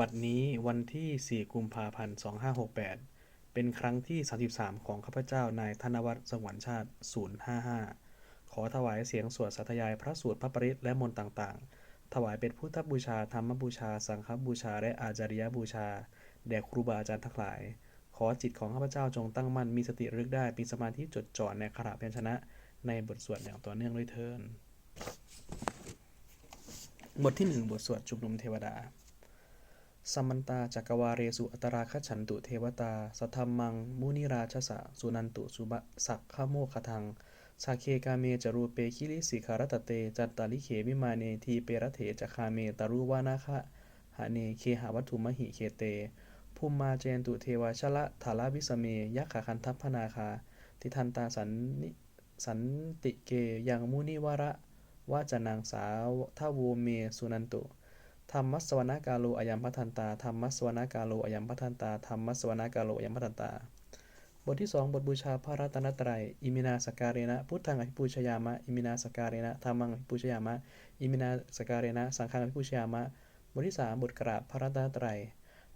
บัดนี้วันที่ 4 กุมภาพันธ์ 2568 เป็นครั้งที่ 33 ของข้าพเจ้านายธนวัฒน์สงวนชาติ 055 ขอถวายเสียงสวดสาธยายพระสูตรพระปริตและมนต์ต่างๆ ถวายเป็นพุทธบูชา ธรรมบูชา สังฆบูชา และอาจาริยบูชา แด่ครูบาอาจารย์ทั้งหลาย ขอจิตของข้าพเจ้าจงตั้งมั่นมีสติระลึกได้มีสมาธิจดจ่อในขณะพยัญชนะ ในบทสวดอย่างต่อเนื่องด้วยเทินบทที่หนึ่งบทสวดชุมนุมเทวดา สมันตาจักวาเรสุอัตราคฉันตุเทวตา สัทธมมัง มุนิราชสะ สุนันตุสุบะสักขโมคทังสาเคกาเมจรูเปคิริสิขารตเต จัตตาลิเขวิมาเนทีเปรเถจคาเมตารุวานาคะหะเนเคหาวัตถุมหิเคเตภูมิมาเจนตุเทวชละธาลาวิสเมยักขคันทัพพนาคา ทิทันตาสันนิสันติเกยังมุนิวระวาจนังสาวทาวเมสุนันตุ ธรรมสวนากาโลอายัมพัทันตาธรรมสวนากาโลอายัมพัทันตาธรรมสวนากาโลอายัมพัทันตา บทที่สองบทบูชาพระรัตนตรัย อิมินาสการเรนะพุทธังอภิปูชยามะ อิมินาสการเรนะธรรมังอภิปูชยามะ อิมินาสการเรนะสังฆังอภิปูชยามะ บทที่สามบทกราบพระรัตนตรัย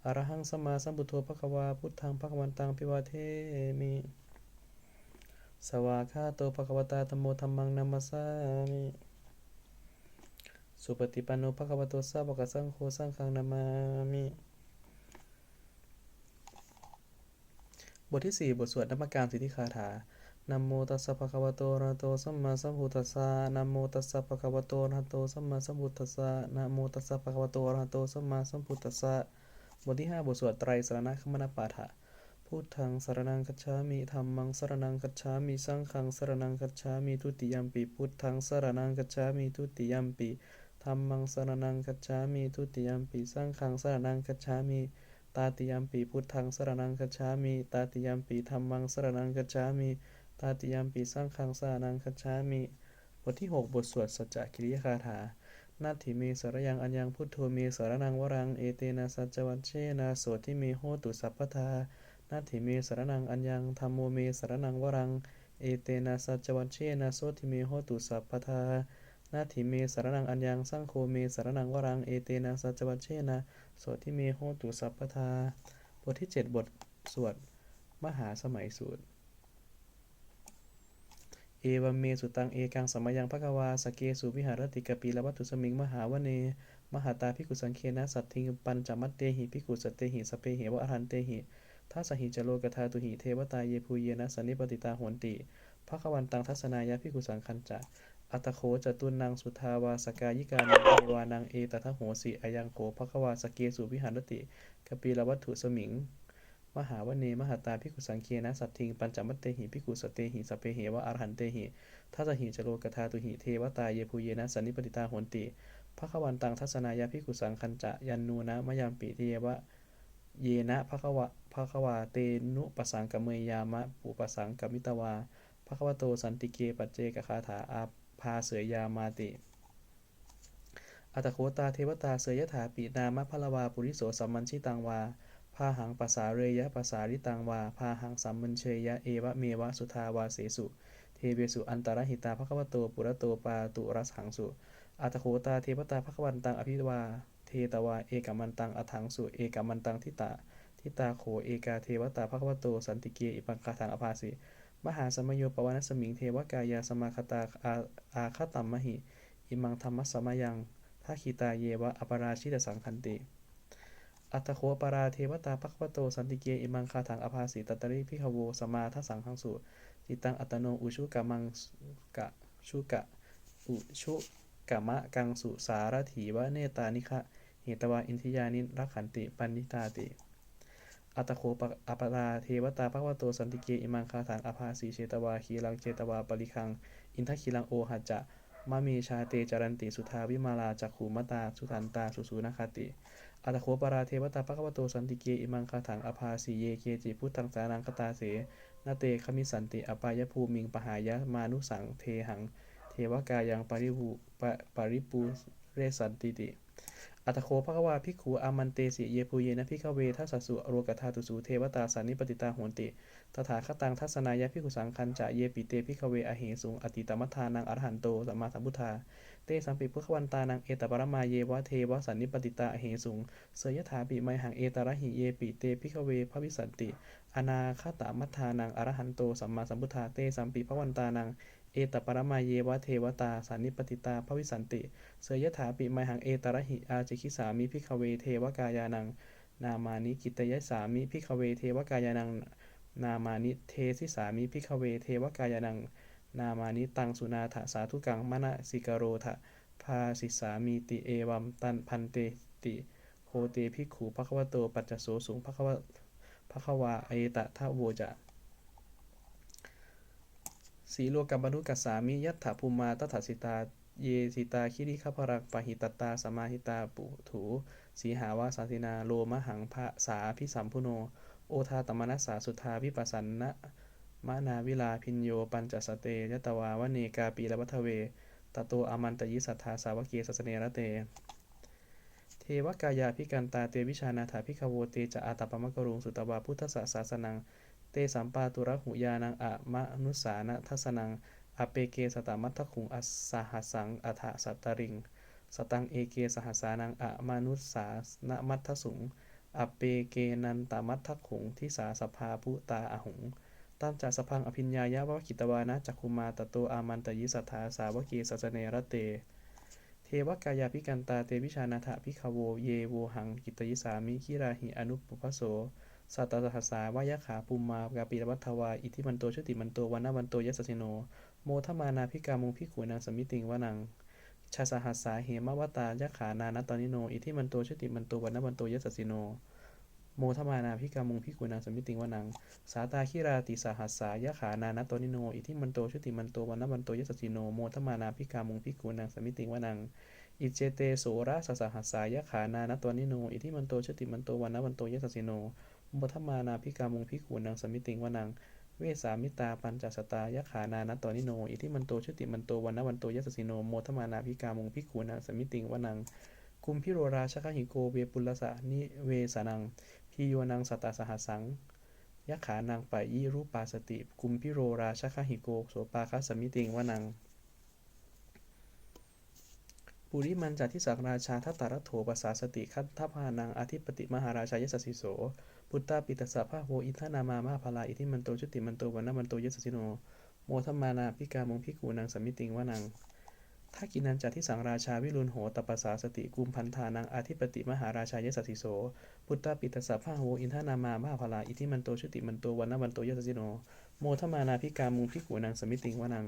อรหังสมาสัมพุทโธภควาพุทธังภควันตังปิวาเทมิ สวากขาโตภควตาธมโมธรรมังนัมมัสสามิ สุปฏิปันโนภควโตสาวกสังโฆสังฆังนามามิบทที่ 4 บทสวดนมัการสิทธิคาถานโมตัสสะภะคะวะโตอะระโตสัมมาสัมพุทธัสสะนโมตัสสะภะคะวะโตอะระโตสัมมาสัมพุทธัสสะนโมตัสสะภะคะวะโตอะระโตสัมมาสัมพุทธัสสะบทที่ 5 บทสวดไตรสรณคมนปาฐะพุทธังสรณังคัจฉามิธัมมังสรณังคัจฉามิสังฆังสรณังคัจฉามิทุติยัมปิพุทธังสรณังคัจฉามิทุติยัมปิ ธัมมังสรณังคัจฉามิทุติยมปิสังฆังสรณังคัจฉามิตาติยมปิพุทธังสรณังคัจฉามิตาติยมปิธัมมังสรณังคัจฉามิตาติยมปิสังฆังสรณังคัจฉามิบทที่ 6 บทสวดสัจจกิริยคาถานาทิเมสรยังอัญญังพุทโธเมสรนังวรังเอเตนะสัจวัชเชนะโสทิเมโหตุสัพพทานาทิเมสรนังอัญญังธรรมโมเมสรนังวรังเอเตนะสัจวัชเชนะโสทิเมโหตุสัพพทา นาทิเมสารนังอัญญังสังโฆเมสารนังวรังเอเตนะสัจวัชเชนะโสทิเมโหตุสัพพทาบทที่ 7 บทสวด มหาสมัยสูตร เอวัมเมสุตังเอกังสมยังภควาสเกสุวิหารติกปีละวัตถุสมิงมหาวเน มหาตาภิกุสังเคนะสัตถิงปัญจมัตเตหิภิกุสตเตหิสเปเหวะอรันเตหิทัสหิจโลกธาตุหิเทวตาเยภูเยนะสันนิปติตาโหนติภควันตังทัศนายะภิกุสังคัญจะ อัตโขจตุนังสุทาวาสกายิกานังวานังเอตทะโหสิอายังโขภควาสเกสุวิหารติกปีละวัตถุสมิง มหาวเนมหาตาภิกุสังเคนะสัตถิงปัญจมัตเตหิภิกุสเตหิสเปเหวะอรหันเตหิทัสหิจโลกธาตุหิเทวตาเยภูเยนะสันนิปติตาโหนติภควันตังทัศนายะภิกุสังคัญจะยันนูนะมยามปิเทวะเยนะภควะภควาเตนุปสังกเมยามะปุปสังกมิตวาภควโตสันติเกปัจเจกคาถาอา ภาเสยยามาติ อัตโคตาเทวตาเสยยถาปินามะพลวาปุริโสสัมมันชิตังวาพาหังปัสสาเรยะปัสสาริตังวาพาหังสัมมันเชยะเอวะเมวะสุทาวาเสสุ เทเวสุอันตรหิตาภควโตปุระโตปาตุรัสหังสุ อัตโคตาเทวตาภควันตังอภิวา เทตวาเอกมันตังอถังสุเอกมันตังทิตาทิตาโขเอกาเทวตาภควโตสันติเกอิปังคาทังอภาสิ มหาสมโยปวานสมิงเทวกายาสมาคตาอาอาคตัมมหิ อิมังธรรมสมายังทัคิตาเยวะอปราชิตสังคันติ อัตโคปราเทวตาภควโตสันติเกอิมังคาถังอภาสิตตริพิขโวสมาทัสสังคังสุจิตังอัตโนอุชุกะมังกะชุกะอุชุกะมะกังสุสารถีวะเนตานิคะเหตวาอินทิยานิรักขันติปันนิตาติ อัตโคปะอปราเทวตาภควโตสันติเกอิมังคาถังอภาสีเชตวาคีลังเจตวาปริคัง อินทคีลังโอหัจจะมะเมชาเตจารันติสุทาวิมาลาจักขูมตาสุทันตาสุสูนคติอัตโคปราเทวตาภควโตสันติเกอิมังคาถังอภาสีเยเกจิพุทธังสานังคตาเสนาเตคมิสันติอปายภูมิงปหายะมานุสังเทหัง เทวกายังปริภูปปริปูเรสันติติ อัตโคภควาภิกขุอามันเตสิเยภูเยนะพิกเวทัสสุโรกธาตุสูเทวตาสันนิปติตาโหนติ ตถาคตังทัศนายะภิกขุสังคัญจะเยปิเตพิกเวอเหสุงอติตมัทานังอรหันโตสัมมาสัมพุทธา เตสัมปิพุทธวันตานังเอตปรมาเยวะเทวสันนิปติตาเหสุง เสยถาปิไมหังเอตระหิเยปิเตพิกเวภวิสันติ อนาคตามัทานังอรหันโตสัมมาสัมพุทธา เตสัมปิพระวันตานัง ตปรมาเยวะเทวตาสันนิปติตาภวิสันติ เสยยถาปิไมหังเอตระหิอาจิคิสามิพิกเวเทวกายานัง นามานิกิตยสามิพิกเวเทวกายานัง นามานิเทสิสามิพิกเวเทวกายานัง นามานิตังสุนาถสาธุกังมณสิกโรทะภาสิสามีติเอวัมตันพันเตติโคเตภิกขุภควโตปัจจโสสุงภควภควาเอตทะโวจะ สีโลกัมปนุกัสสามิยัตถภูมาตถาสิตา เยสิตาคิริขพรังปหิตตาสมาหิตาปุถูสีหาวาสาตินาโลมหังภะสาพิสัมพุโน โอทาตมนัสสาสุทาวิปัสสันนะมานาวิลาพินโยปัญจสเตยตวาวเนกาปีละวัทเวตโตอมันตยิสัทธาสาวเกสัสเนระเต เทวกายาพิกันตาเตวิชานาถาพิคโวเตจะอาตปมะกรุงสุตวาพุทธศาสสนัง เตสัมปาตุระหุยานังอะมะนุสานะทัสนังอเปเกสตามัทถคุงอัสสหสังอัฏฐสัตตริง สตังเอเกสหสานังอะมานุสานะมัทสุงอเปเกนันตมัทถคุงทิสาสภาพุตาอหุงตัมจากสพังอภิญญายะวะกิตวานะจักคุมาตโตอามันตยิสัทธาสาวเกสัสเนรเต เทวกายาพิกันตาเตวิชานาถพิคโวเยโวหังกิตยิสามิคิราหิอนุปปโส สัตตหัสสาวายขาปุมมากาปีรวัฏวาอิทิมันโตชติมันโตวันนาวันโตยัสสิโน โมทมานาพิกามุงพิขูนางสมิติงวนังชาสหัสสาเหมวตายะขานานัตตนิโน อิทิมันโตชติมันโตวันนาวันโตยัสสิโน โมทมานาพิกามุงพิขูนางสมิติงวนัง สาตาคิราติสหัสสายะขานานัตตนิโน อิทิมันโตชติมันโตวันนาวันโตยัสสิโน โมทมานาพิกามุงพิขูนางสมิติงวนังอิเจเตโสราสสหัสสายะขานานัตตนิโน อิทิมันโตชติมันโตวันนาวันโตยัสสิโน โมทมานาพิกามุงพิขูนางสมิติงวนัง เวสามิตาปัญจสตายะขานานัตตนิโน อิทิมันโตชุติมันโตวันนาวันโตยัสสิโนโมทมานาพิกามุงพิขูนางสมิติงวนังกุมพิโรราชคหิโกเวปุลลสะนิเวสานังพิโยนังสตาสหัสังยะขานางปะยิรูปาสติ กุมพิโรราชคหิโกโสปาคสมิติงวนังปุริมันจัตทิสักราชาทัตตารโถปสาสติคัตทพานังอธิปติมหาราชายสสิโส พุทธาปิตสสะพะโวอินทนามามหาพลาอิทิมันโตชุติมันโตวันนามันโตยสสิโน โมทมานาพิกามงพิกูนังสมิติงวานังถ้ากินันจัตทิสังราชาวิรุณโหตปสาสติกุมพันธานังอธิปติมหาราชายสสิโส พุทธาปิตสสะพะโวอินทนามามหาพลาอิทิมันโตชุติมันโตวันนามันโตยสสิโน โมทมานาพิกามงพิกูนังสมิติงวานัง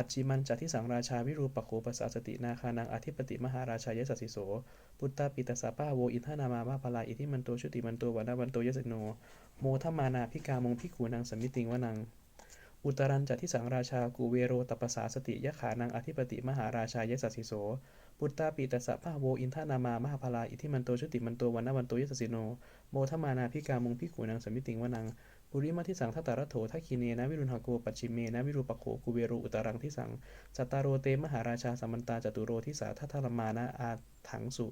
ปัจจิมันจัตทิสังราชาวิรูปโขปสาสตินาคานังอธิปติมหาราชายสสสิโส พุทธาปิตสสะพะโวอินทนามามาพลาอิทิมันโตชุติมันโตวันนาวันโตยสสสิโน โมทมานาพิกามงพิกูนังสมิติงวนัง อุตรันจัตทิสังราชากูเวโรตปสาสติยะขานังอธิปติมหาราชายสสสิโส พุทธาปิตสสะพะโวอินทนามามหาพลาอิทิมันโตชุติมันโตวันนาวันโตยสสสิโน โมทมานาพิกามงพิกูนังสมิติงวนัง ปุริมาทิสังทัตตารโถทักคีเนนะวิรุณหโกปัจฉิเมนะวิรูปโขกูเวโรอุตรังทิสังจัตตารโรเตมหาราชาสัมมันตาจตุโรทิสาทัทธรมานะอาถังสุ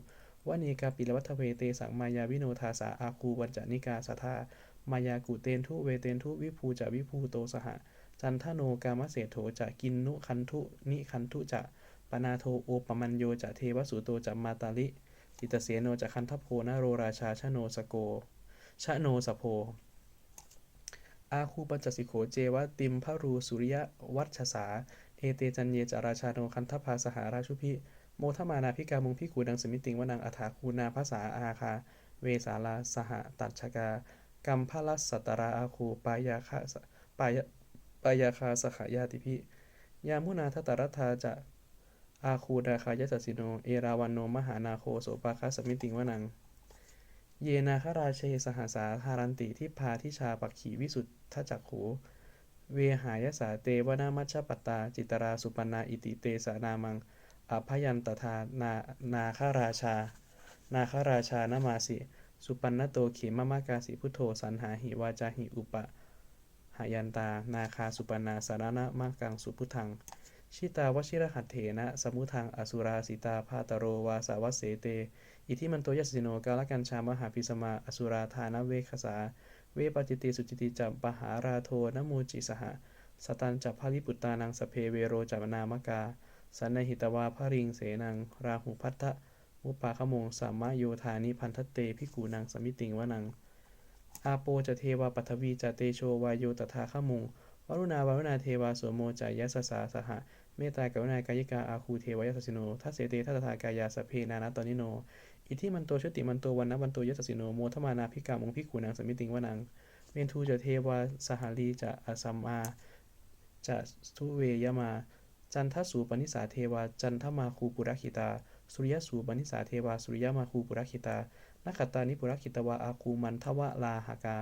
วเนกาปิลวัฏเวเตสังมายาวิโนทาสาอาคูวัญจนิกาสทามายากุเตนทุเวเตนทุวิภูจะวิภูโตสหจันทโนกามเศรษโถจะกินนุคันทุนิคันทุจะปนาโทโอปมัญโยจะเทวสุโตจะมาตาลิจิตเสโนจะคันทโพนโรราชาชโนสโกชโนสโพ อาคูปัญจสิโขเจวะติมพรูสุริยวัชสา เอเตจันเยจาราชาโนคันทภาสหาราชุพิโมทมานาพิกามุงพิกูดังสมิติงวนังอัฐาคูนาภาษาอาคา เวสาลาสหตัดชกา กัมพลัสสัตตราอาคูปายาคาปายปายาคาสขายาติพิ ยามุนาทตรัตถาจะอาคูดาคายสสสิโน เอราวันโนมหานาโคโสปาคัสสมิติงวนัง เยนาคราเชสหสาธารันติทิพาทิชาปักขีวิสุทธ จักขูเวหายสาเตวนามัชปตา จิตราสุปนาอิติเตสานามังอภยันตทานานาคาราชา นาคาราชานามาสิ สุปันนโตเขมมากาสิพุทโธสันหาหิวาจาหิอุปะหายันตา นาคาสุปนาสารณะมากังสุพุทัง ชิตาวชิรหัตเถนะ สมุทังอสุราสิตาพาตโรวาสาวเสเต อิทิมันโตยสิโนกาลกันชามหาพิสมาอสุราธานเวคสา วปจิติสุจิติจัมปหาราโทนโมจิสหะสตันจัพพลิปุตตานังสเพเวโรจัมนามกา สันนหิตวาภริงเสนัง ราหุพัทธมุปาขโมงสัมมาโยธานิพันทเตภิกขุนังสมิติงวนัง อาโปจะเทวาปัทวีจะเตโชวายโยตถาขโมงวรุณาวรุณาเทวาสวโมจายสสาสหะเมตตากรุณากายิกาอาคูเทวายสสิโนทัสเสเตทัตถากายาสเพนานาตอนิโน อิทิมันโตชติมันโตวันนะวันโตยสสิโนโมทมานาภิกามงภิกขุนังสมิติงวนังเมนทูจะเทวาสหาลีจะอสัมมาจะทุเวยมา จันทสูปนิสาเทวา จันทมาคูปุรคิตา สุริยสูปนิสาเทวา สุริยมาคูปุรคิตานักขตานิปุรคิตวาอาคูมันทวะลาหากา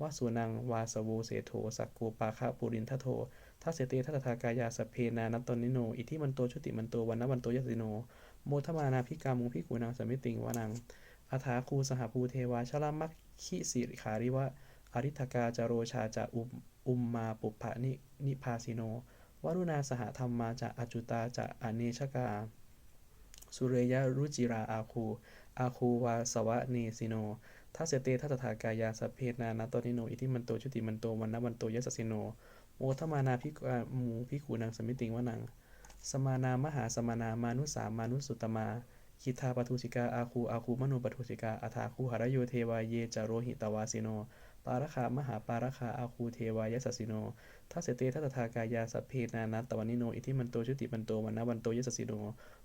วาสุนังวาสโวเสโทสักโกปาคะปุรินทโททัสเสเตทัตถากายาสเพนานัตตนิโน อิทิมันโตชุติมันโตวันนะวันโตยสสิโน มทมานาภิกามุงภิกขุนังสมิติงวนังอาถาคูสหภูเทวาชลามัคคิสิริขาริวะอริทกาจโรชาจะอุมอุมมาปุพพะนินิพาสิโนวรุณาสหธรรมมาจะอจุตาจะอเนชกา สุเรยรุจิราอาคู อาคูวาสวะเนสิโนทัสเสเตทัตถากายาสเพนานัตตนิโน อิทิมันโตชุติมันโตวันนะวันโตยสสิโนโมทมานาภิกามูภิกขุนังสมิติงวนัง สมานามหาสมานามานุสามานุสุตมา คิทาปทุสิกาอาคูอาคูมโนปทุสิกาอาถาคูหรโยเทวาเยจโรหิตวาสิโน ปารคามหาปารคาอาคูเทวายสสสิโนทัสเสเตทัตถากายาสพเพนานัตตวนิโน อิทิมันโตชุติมันโตวันนวันโตยสสิโน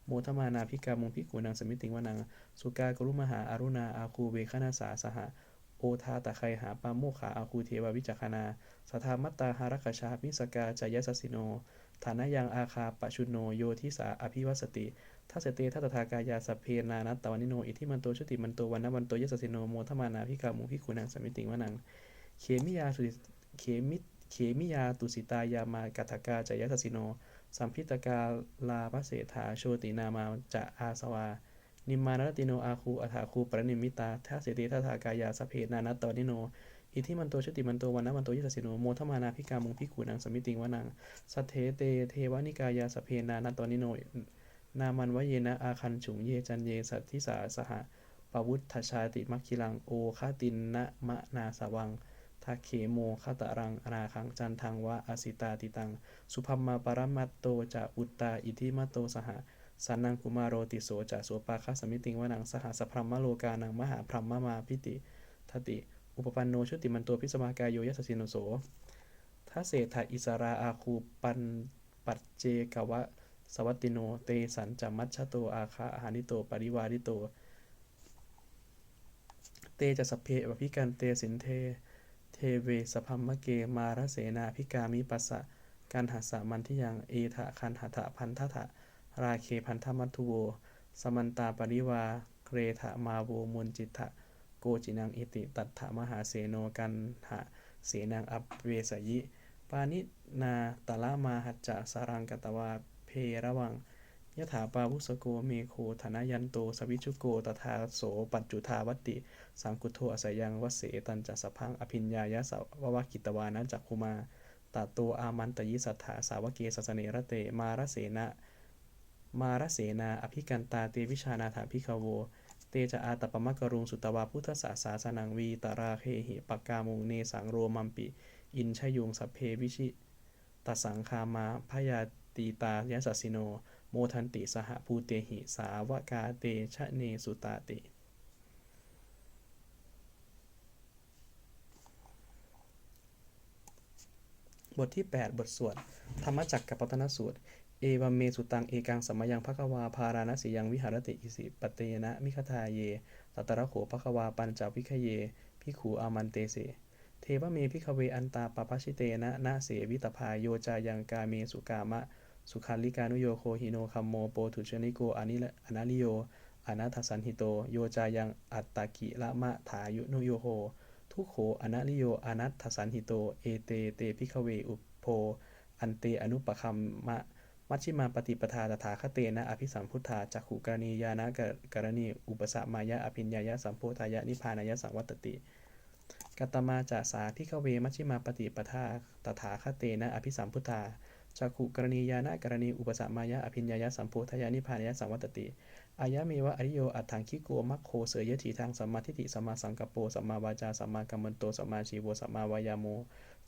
โมทมานาภิกามุงภิกขุนังสมิติงวนัง สุกากรุมหาอารุณาอาคูเวคนาสาสหะโอทาตะไคหาปาโมขาอาคูเทวาวิจักขนาสทามัตตาหารคชามิสกาจายสสสิโน ฐานะยังอาคาปชุโนโยทิสาอภิวัสติทัสเสเตทัตถากายาสพเพนานัตตวนิโนอิทิมันโตชุติมันโตวันนวันโตยสสิโนโมทมานาภิกามุงภิกขุนังสมิติงวนังเขมิยาสุเขมิเขมิยาตุสิตายามากัตกาจายสสิโน สัมพิตกาลาภเสถาโชตินามาจะอาสวา นิมมานรติโนอาคูอัฐาคูปรนิมิตาทัสเสติทัตถากายาสพเพนานัตตวนิโน อิทิมันโตชติมันโตวันนะวันโตยสสิโนโมทมานาภิกามุงภิกขุนังสมิติงวนังสัทเทเตเทวานิกายาสเพนานัตตนิโนนามันวะเยนะอาคันฉุงเยจันเยสัทธิสาสหะปวุฒชาติมัคคิลังโอคาตินนะมะนาสวังทักเขโมคตรังอนาคังจันทังวะอสิตาติตัง สุพัมมาปรมัตโตจะอุตตาอิทิมัตโตสหะสันนังกุมารโรติโสจะโสปาคสมิติงวนังสหสพรมมโลกานังมหาพรัมมมาพิติทติ อุปปันโนชุติมันโตพิสมากายโยยัสสิโนโสทัสเศถาอิสราอาคูปันปัจเจกวะสวัตติโน เตสันจมัชชโตอาคาอาหานิโตปริวาริโต เตจะสเพอภิกันเตสินเท เทเวสพัมมะเกมารเสนาภิกามิปัสสะกันหัสสะมันทิยังเอทะคันหทะพันทะทะราเคพันธมัตถุโวสมันตาปริวาเรทะมาโวมุนจิตทะ โกจินังอิติตัตถมหาเสโนกันหะเสนังอัปเวสยิ ปานินาตะละมาหัจจะสารังกตวาเพระวังยถาปาวุสโกเมโคธนยันโตสวิชุโกตถาโสปัจจุทาวติ สังกุโทอสยังวเสตันจะสพังอภิญญายะสววกิตวานะจักคุมาตาโตอามันตยิสัทธาสาวเกสัสเนระเตมารเสนะมารเสนาอภิกันตาเตวิชานาถาพิคโว เตจะอาตปมะกรุงสุตวาพุทธสาสาสนังวีตราเคหิปกามุงเนสังโรมัมปิ อินชยุงสัพเพวิชิตสังคามาพยาตีตายสัสสิโน โมทันติสหภูเตหิสาวกาเตชะเนสุตาติบทที่ 8 บทสวด ธรรมจักรกับปัตนสูตร เอวัมเมสุตังเอกังสัมยังภควาพาราณสียังวิหารติอิสิปเตนะมิคทาเยตัตระโขภควาปัญจวิคเยพิขูอามันเตเสเทวเมพิคเวอันตาปปชิเตนะนะเสวิตภาโยจายังกาเมสุกามะ สุขันลิกานุโยโคหิโนคัมโมโปถุชนิโกอนิอนาลิโยอนาทสันหิโต โยจายังอัตตกิละมะถายุนุโยโหทุโขอนาลิโยอนัตถสันหิโต เอเตเตพิคเวอุปโพอันเตอนุปคัมมะ มัชฌิมาปฏิปทาตถาคเตนะอภิสัมพุทธาจักขุกรณียานะกรณีอุปสมายะอภิญญายะสัมโพธายะนิพพานายะสังวัตติกัตมาจาสาพิขเวมัชฌิมาปฏิปทาตถาคเตนะอภิสัมพุทธาจักขุกรณียานะกรณีอุปสมายะอภิญญายะสัมโพธายะนิพพานายะสังวัตติอายะเมวะอริโยอัตถังคิโกมัคโคเสยยะถีทางสัมมาทิฏฐิสัมมาสังกัปโปสัมมาวาจาสัมมากัมมันโตสัมมาชีโวสัมมาวายาโม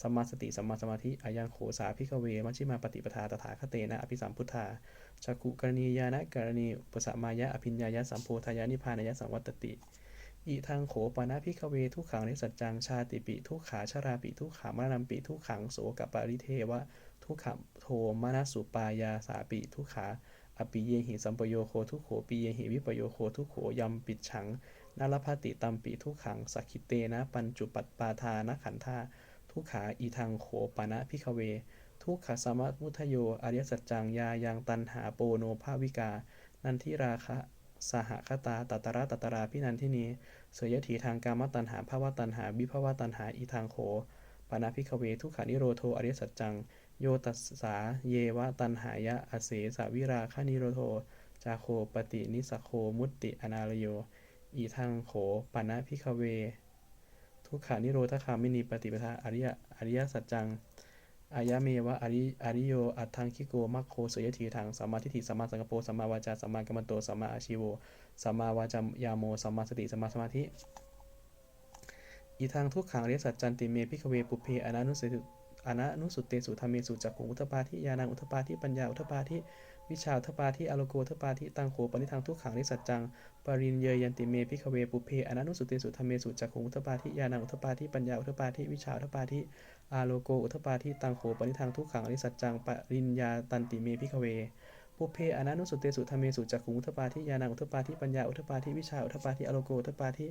สัมมาสติสัมมาสมาธิอายังโขสาพิกเว มัชฌิมาปฏิปทาตถาคเตนะอภิสัมพุทธาจักุกรณียานะกรณีอุปสมายะอภิญญายะสัมโพธายะนิพานายะสังวัตติอิทังโขปนะพิกเวทุกขังนิสัจจังชาติปิทุกขาชราปิทุกขามรณมปิทุกขังโสกปริเทวะทุกขมโทมนัสสุปายาสาปิทุกขาอปิเยหิสัมปโยโคทุกโขปิเยหิวิปโยโคทุกโขยัมปิดฉังนารพติตัมปิทุกขังสักขิเตนะปัญจุปัตปาทานขันธา ทุกขาอีทังโขปนะพิกเว ทุกขสมมุทโย อริยสัจจังยายังตันหาโปโนภาวิกา นันทิราคะสหคตาตัตระตัตราพินันทินีเสยถีทางกามตัณหาภาวะตัณหาวิภาวะตัณหาอีทางโขปนาพิกเว ทุกขานิโรโทอริยสัจจัง โยตัสสาเยวะตันหายะอเสสาวิราคานิโรโท จาโคปตินิสโคมุตติอนาลโย อีทางโขปนาพิกเว ทุกขานิโรธคามินีปฏิปทาอริยอริยสัจจังอายะเมวะอริอริโย อัตถังคิโก มัคโคเสยถีทางสัมมาทิฏฐิสัมมาสังกปรสัมมาวาจาสัมมากัมมันโตสัมมาอาชีโวสัมมาวาจายาโมสัมมาสติสัมมาสมาธิ อีทางทุกขังอริยสัจจันติเมพิกเวปุเพอนานุสติอนานุสุตเตสุธรรมเมสุจักขุงอุทปาทิยานังอุทปาทิปัญญาอุทปาทิ วิชาทปาทิอโลโกทปาทิตังโขปนิทังทุกขังอริสัจจัง ปรินเยยันติเมพิคเวปุเพอนันุสุติสุธรรมเมสุจักขุงอุทปาทิยานังอุทปาทิปัญญาอุทปาทิวิชาอุทปาทิอาโลโกอุทปาทิตังโขปนิทังทุกขังอริสัจจัง ปริญญาตันติเมพิคเว ปุเพอนานุสุเตสุธรรมเมสุจักขุงอุทปาทิยานังอุทปาทิปัญญาอุทปาทิวิชาอุทปาทิอโลโกอุทปาทิ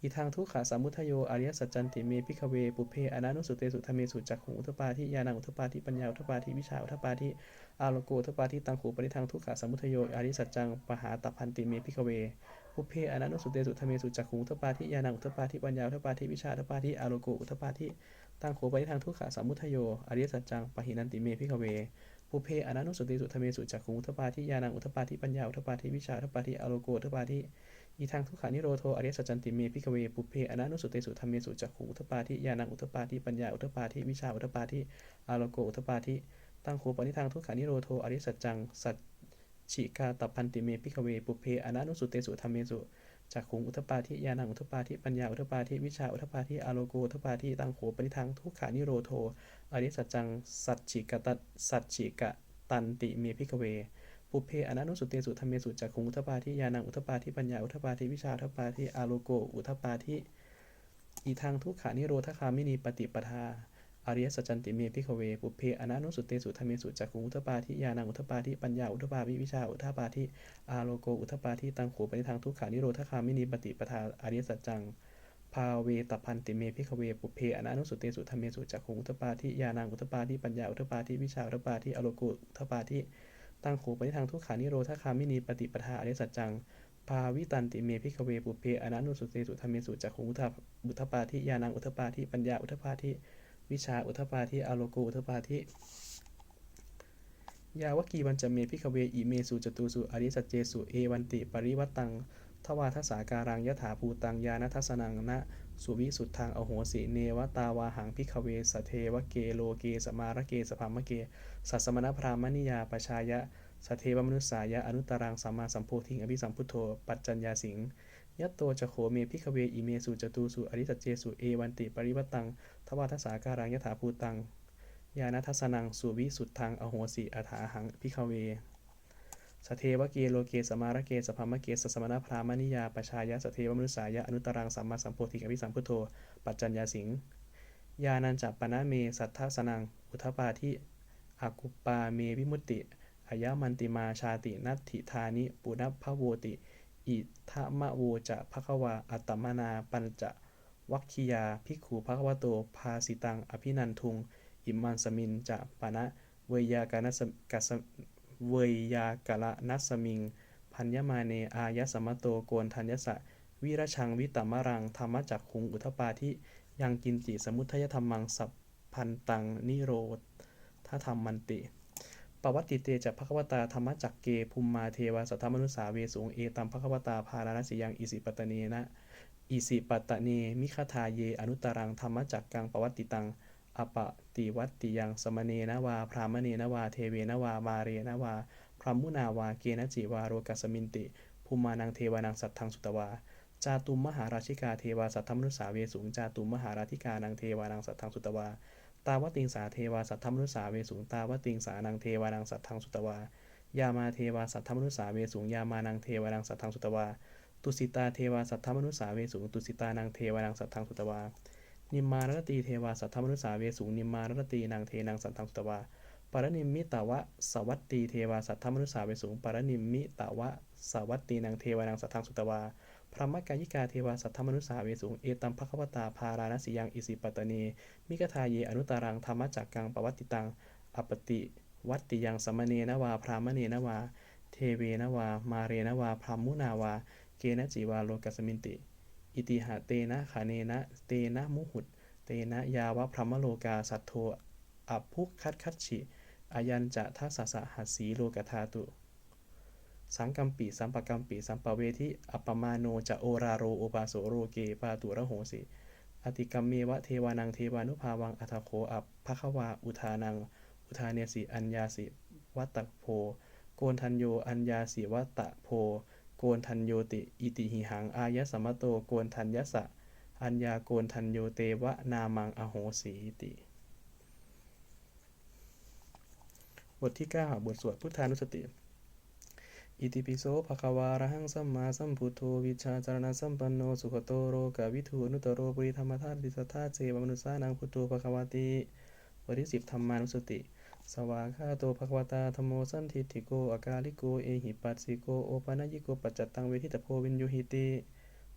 อีทางทุกขาสามุทโยอริยสัจจันติเมพิกเวปุเพอนานุสุเตสุธรรมเมสุจักขุงอุทปาทิยานังอุทปาทิปัญญาอุทปาทิวิชาอุทปาทิอโลโกอุทปาทิตังโขปนิทังทุกขาสามุทโยอริยสัจจังปหาตพันติเมพิกเวปุเพอนานุสุเตสุธรรมเมสุจักขุงอุทปาทิยานังอุทปาทิปัญญาอุทปาทิวิชาอุทปาทิอโลโกอุทปาทิตังโขปฏิทางทุกขาสามุทโยอริยสัจจังปหินันติเมพิกเว ปุเพอนันุสุติสุทเมสุจักขุงอุทปาทิยานังอุทปาทิปัญญาอุทปาทิวิชาอุทปาทิอโลโกอุทปาทิอีทางทุกขานิโรโทอริยสัจจันติเมพิกเวปุเพอนันุสุติสุธรรมเมสุจักขุงอุทปาทิยานังอุทปาทิปัญญาอุทปาทิวิชาอุทปาทิอโลโกอุทปาทิตั้งโขปฏิทางทุกขานิโรโทอริยสัจจังสัจฉิกาตพันติเมพิกเวปุเพอนันุสุติสุธรรมเมสุ จักขุงอุทปาทิยานังอุทปาทิปัญญาอุทปาทิวิชาอุทปาทิอาโลโกอุทปาทิตังโขปนิทังทุกขานิโรโทอริสัจจังสัจฉิกตัสัจฉิกตันติเมพิกเวปุเพอนันุสุเตสุธรรมเมสุจักขุงอุทปาทิยานังอุทปาทิปัญญาอุทปาทิวิชาอุทปาทิอาโลโกอุทปาทิอีทางทุกขานิโรธคามินีปฏิปทา อริยสัจจันติเมพิกเว ปุเพอนันุสุเตสุธรรมสุจักขุงอุทปาทิยานังอุทปาทิปัญญาอุทปาทิวิชาอุทปาทิอาโลโกอุทปาทิตังโขปนิทางทุกขานิโรธคามินีปฏิปทาอริยสัจจังภาเวตพันติเมพิกเวปุเพอนานุสุเตสุธรรมสุจักขุงอุทปาทิยานังอุทปาทิปัญญาอุทปาทิวิชาอุทปาทิอโลโกอุทปาทิตังโขปนิทางทุกขานิโรธคามินีปฏิปทาอริยสัจจังภาวิตันติเมพิกเวปุเพอนานุสุเตสุธรรมสุจักขุงอุทอุทปาทิยานังอุทปาทิปัญญาอุทปาทิ วิชาอุทปาทิอโลโกอุทปาทิยาวกีวันจะเมพิกเวอิเมสุจตุสุอริสัจเจสุเอวันติ ปริวัตัง ทวาทสาการังยถาภูตังยานัทสนังนะสุวิสุทธังอโหสิเนวตาวาหังพิกเวสเทวเกโลเกสมาระเกสภามะเกสัสสมณพรามณิยาปชายะสเทวมนุสายะอนุตตรังสัมมาสัมโพธิงอภิสัมพุทโธปัจจัญญาสิง ยัตโตจะโขเมพิกเวอิเมสุจตุสุอริสัจเจสุเอวันติปริวัตังทวาทสาการังยถาภูตัง ยานัทสนังสุวิสุทธังอโหสิอัฏฐาหังพิกเวสเทวเกโลเกสมาระเกสภามะเกสสมณพรามณิยาปชายะสเทวมนุสายะอนุตรังสัมมาสัมโพธิอภิสัมพุทโธปัจจัญญาสิงยานันจัปปนะเมสัทธสนัง อุทปาทิอากุปปาเมวิมุตติอายะมันติมาชาตินัตถิธานิปุณพพโวติ อิทะมะโวจะภควา อัตมนาปัญจะวัคคียาภิกขุภควโต ภาสิตัง อภินันทุง อิมันสมินจะปะนะ เวยากานัสกัสเวยากะละนัสมิง พัญญมาเน อายะสมะโตโกนทัญญสะ วิรชังวิตตมะรัง ธรรมจักขุง อุทปาทิ ยังกินจิสมุทยธรรมัง สัพพันตัง นิโรธถ้าธรรมมันติ ปวัตติเตจะภควตาธรรมจักเกภูมมาเทวาสัทธมนุสาเวสูงเอตัมภควตาภาราณสิยังอิสิปตเนนะอิสิปตเนมิคทาเยอนุตรังธรรมจักกังปวัตติตังอปะติวัตติยังสมเนนวา พรามเนนวา เทเวนวา มาเรนวา พรหมุนาวา เกณจิวาโรกัสมินติ ภูมานังเทวานังสัตทังสุตวา จาตุมมหาราชิกาเทวาสัทธมนุสาเวสูง จาตุมมหาราธิกานังเทวานังสัตทังสุตวา ตาวติงสาเทวาสัทธมนุสาเวสุงตาวติงสานังเทวานังสัทธังสุตวายามาเทวาสัทธมนุสาเวสุงยามานังเทวานังสัทธังสุตวาตุสิตาเทวาสัทธมนุสาเวสุงตุสิตานังเทวานังสัทธังสุตวานิมมานรตีเทวาสัทธมนุสาเวสุงนิมมานรตีนังเทนังสัทธังสุตวาปรนิมมิตาวะสวัตตีเทวาสัทธมนุสาเวสุงปรนิมมิตาวะสวัตตีนังเทวานังสัทธังสุตวา พระมกายิกาเทวาสัทธมนุสาเวสุงเอตัมภควตาภาราณสิยังอิสิปตเนมิกทาเยอนุตารังธรรมจักกังปวัตติตังอปติวัตติยังสมเนนวา พรามเนนวา เทเวนวา มาเรนวา พรามุนาวา เกนะจีวาโลกัสมินติ อิติหะเตนะขาเนนะ เตนะมุหุต เตนะยาวะพรหมโลกาสัทโทอัพพุคัตคัตฉิอายันจะทัสสะสะหัสสีโลกธาตุ สังกัมปิสัมปกัมปิสัมปเวทิอัปมาโนจะโอราโรโอปาโสโรเกปาตุระโหสิอติกัมเมวะเทวานังเทวานุภาวังอัทโคอัปภควาอุทานัง อุทาเนสิ อัญญาสิวัตตโพ โกนทันโย อัญญาสิวัตตโพ โกนทันโยติ อิติหิหัง อายะสมมโต โกนทันยสะ อัญญาโกนทันโยเตวะนามังอโหสีติ บทที่ 9 บทสวดพุทธานุสติ อิติปิโสภะคะวาระหังสัมมาสัมพุทโธวิชาจารณสัมปันโนสุขโตโรกาวิทูนุตโรปุริธรรมธาตุติสัทธาเจวมนุสานังพุทโธภะคะวาติบทที่สิบธรรมานุสติ สวากขาโตภะควตาธรรมโมสันทิฏฐิโกอากาลิโกเอหิปัสสิโกโอปานยิโกปัจจัตตังเวทิตโพวินยุหิติ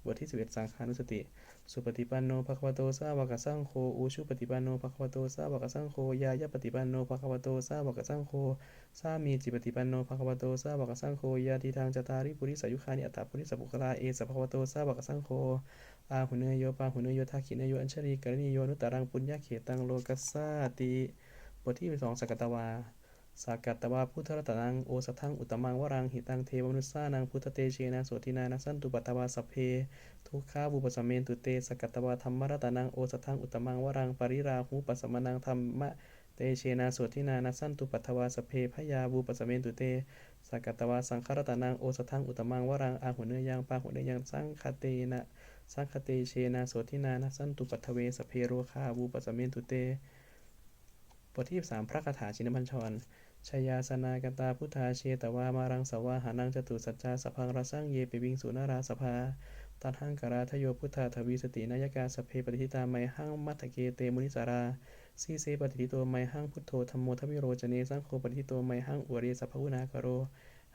บทที่สิบเอ็ดสังขานุสติ สุปฏิปันโนภะคะวะโตสาวกสังโฆอุชุปฏิปันโนภะคะวะโตสาวกสังโฆยายะปฏิปันโนภะคะวะโตสาวกสังโฆสามีจิปฏิปันโนภะคะวะโตสาวกสังโฆยาทิทางจตาริปุริสายุคานิอัตตาปุริสปุคลาเอสภะควะโตสาวกสังโฆอาหุเนยโยปาหุเนยโยทาขิเนโยอัญชรีกรณีโยนุตตรังปุญญาเขตังโลกัสสาติบทที่สองสักกตวา สากัตตวาพุทธรัตนังโอสทังอุตมังวรังหิตังเทวมนุสานังพุทธเตเชนะโสตินานัสันตุปัตตวาสเพทุกขาบุปสมเมนตุเตสกัตตวาธรรมรัตนังโอสทังอุตมังวรังปริราหูปัสมนังธรรมะเตเชนะโสตินานัสันตุปัตตวาสเพพยาบุปสมเมนตุเตสกัตตวาสังฆรัตนังโอสทังอุตมังวรังอาหุเนยยังปาหุเนยังสังคเตนะสังคเตเชนะโสตินานัสันตุปัตเวสเพโรคาบุปสมเมนตุเตบทที่สามพระคาถาชินบัญชร ชยาสนากตาพุทธาเชตวามารังสวาหานังจตุสัจจาสพังรสังเยปิวิงสุนาราสภาตันหังกราทโยพุทธาทวีสตินายกาสเพปฏิทิตาไมหังมัตเกเตมุนิสาราสีเสปฏิทิโตไมหังพุทโธธรรมโมทวิโรจเนสังโฆปฏิทิโตไมหังอวเรสัพพุนากโร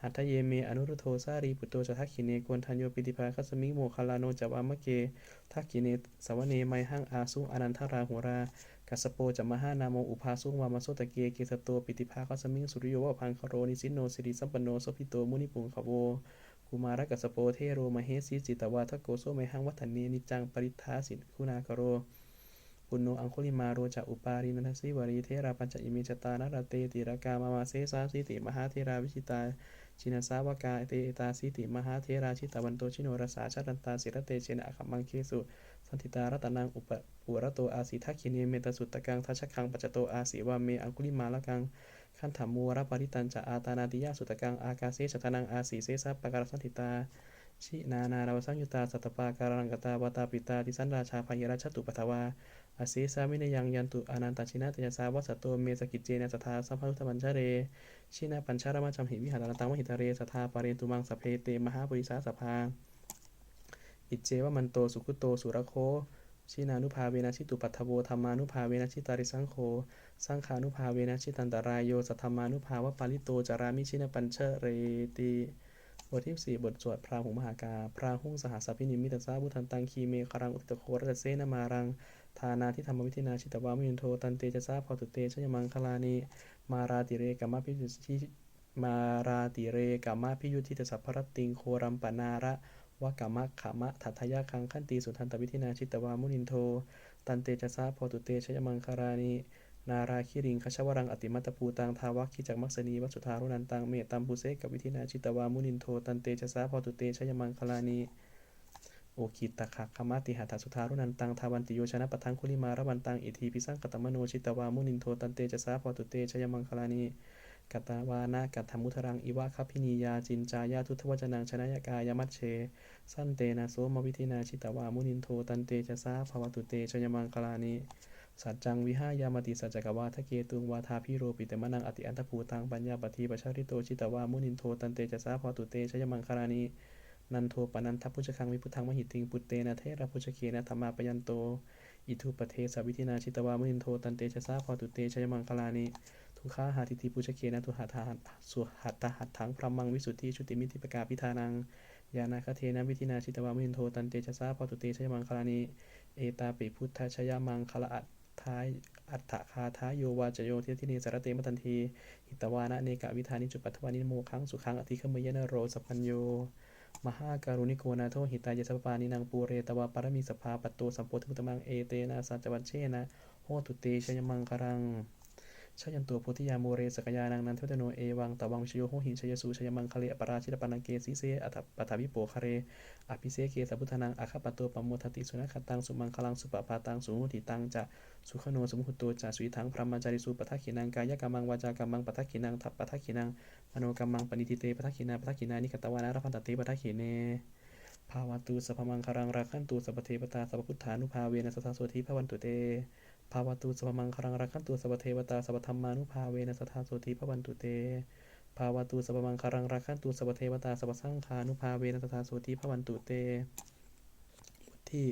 หัตถเยเมอนุรุโทสารีปุตโตจะทักขิเนโกนทันโยปิติภาคัสมิงโมคาลาโนจวามะเกทักขิเนสวเนไมหังอาสุอนันทราหุรา กัสโปจะมหานาโมอุภาสุงวามาโสตะเกเกสโตปิติภาคสมิงสุริโยวะพังคโรนิสินโนสิริสัมปโนโสภิโตมุนิปุงขโวกุมารกัสโปเทโรมเหสีจิตวาทโกโสไมหังวัฒเนนิจังปริทาสิคุณากโรปุณโนอังคุลิมาโรจะอุปารินันทสิวรีเทราปัญจอิมิจตานารเตติรากามามาเสสาสิติมหาเทราวิชิตาชินาสาวกาเตตาสิติมหาเทราชิตาวันโตชิโนรสาชาตันตาสิรเตเชนะอคัมมังเคสุ สันติตารัตนังอุปปุระโตอาสีทักขิเนเมตสุตตะกังทัชคังปัจจโตอาสีวาเมอังคุลิมาละกังขันธมูวรปริตันจะอาตานาติยาสุตตะกังอากาเสชตนังอาสีเสสะปะการสันติตาชินานาราวสังยุตาสัตตปาการังกตาวตาปิตาติสันราชาพยราชตุปัทวาอาเสสามินยังยันตุอนันตชินาตยาสาวัสตโตเมสกิจเจนะสทาสัมพุทธปัญชเร ชินาปัญชารมาจัมหิวิหารตังมหิตาเรสทาปาเรนตุมังสเพเตมหาปุริสาสภา อิจเจวมันโตสุขุโตสุรโคชินานุภาเวนะชิตุปัทโวธรรมานุภาเวนะชิตาริสังโฆสังขานุภาเวนะชิตันตรายโยสัทธรรมานุภาวะปาลิโตจารามิชินปัญเชเรติบทที่สี่บทสวดพราหุงมหากา พราหุงสหสพินิมิตสาบุทันตังคีเมคารังอุตตโครัตเสนามารัง ทานาที่ธรรมวิธินาชิตวามิยุนโทตันเตจะสาพอตุเตชยมังคลานิมาราติเรกัมมะพิยุทิมาราติเรกัมมะพิยุทิตสัพพรตติงโครัมปนาระ วะกัมะขามะทัตถยาคังขันตีสุทันตวิธินาชิตวามุนินโท ตันเตจะสาพอตุเตชยมังคลานินาราคิริงคชวรังอติมัตตภูตังทาวัคคิจักมักสนีวัสุทารุนันตังเมตตัมปุเสกับวิธินาชิตวามุนินโท ตันเตจะสาพอตุเตชยมังคลานิโอคิตะขะขมาติหัตถสุธารุนันตังทาวันติโยชนะปะทังคุลิมาระวันตังอิทีพิสังกตมโนชิตวามุนินโทตันเตจะสาพอตุเตชยมังคลานิ กัตตาวานากัตถมุทรังอิวะคัพพินียาจินจายาทุทวจนังชนะยกายมัชเช สั้นเตนะโสมวิธินาชิตวามุนินโทตันเตจะสาภวตุเตชยมังคลานิสัจจังวิหายามติสัจจกวาทะเกตุงวาทาพิโรปิเตมนังอติอันตภูตังปัญญาปฏิปชาริโตชิตวามุนินโทตันเตจะสาพอตุเตชยมังคารานินันโทปนันทพุชคังวิพุทธังมหิติงปุตเตนะเทระพุชเคนะธรรมาปยันโต อิทุปเทสวิธินาชิตวามุนินโทตันเตจะสาพอตุเตชยมังคลานิ ทุขาหาทิติปุชเคนะทุหัตถสุหัตถหัตถังพรหมังวิสุทธิชุติมิติปกาพิธานังยานาคเทนะวิธินาชิตวามินโทตันเตจะสาพอตุเตชยมังคลานิเอตาปิพุทธชยมังคลอัตท้ายอัตถคาท้ายโยวาจโยเทติเนสารเตมตันทีหิตวานะเนกะวิธานิจุปัทวานิโมขังสุขังอธิคมยนโรสปัญโยมหาการุณิโกนาโทหิตายสัพปานินางปูเรตวาปรมิสภาปัตโตสัมโพธิมุตมังเอเตนะสัจวัชเชนะโหตุเตชยมังคารัง ชยันตัวโพธิยาโมเรสกยานังนันเทวตโนเอวังตวังวิชโยโหหินชยสูชยมังคเลอปราชิตปานังเกสีเสอัตปัทวิโปคะเรอภิเสเกสพุทธนังอาคาปโตปมโมทติสุนัขตังสุมังคลังสุปปาตังสุหุติตังจะสุขโนสมุหุตโตจะสุยทังพรหมจาริสุปทักขินังกายกรรมังวาจากรรมังปทักขินังทัปปทักขินังมโนกรรมังปณิทิเตปทักขินาปทักขินานิกตวานารพันตติปทักขิเนภาวตุสัพมังคารังรักขันตุสัพเทวตาสัพพุทธานุภาเวนัสสทาโสธิภวันตุเต ภาวตูสัพมังคารังรักขันตุสัพเทวตาสัพธรรมานุภาเวนัสทธาโสธิภวันตุเต ภาวตูสัพมังคารังรักขันตุสัพเทวตาสัพสังขานุภาเวนัสทธาโสธิภวันตุเตทที่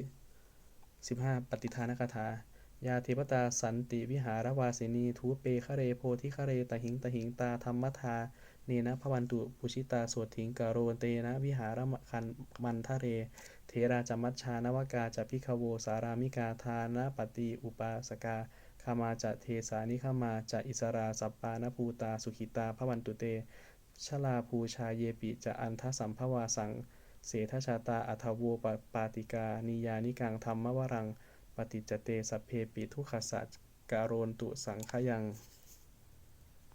15 ปฏิทานคาถา ยาเทวตาสันติวิหารวาสินีทูเปคะเรโพธิคะเรตหิงตหิงตาธรรมทา เนนะพวันตุปุชิตาโสถิงกโรเตนะวิหารมคันมันทะเร เทราจมัชชานวกาจะพิคโวสารามิกาทานะปฏิอุปาสกาคามาจะเทสานิคามาจะอิสราสัปปานภูตาสุขิตาพวันตุเตชลาภูชาเยปิจะอันทสัมภวาสัง เสทชาตาอัทโวปปาติกานิยานิกังธรรมวรัง ปฏิจเตสัพเพปิทุขสัจการโรนตุสังขยัง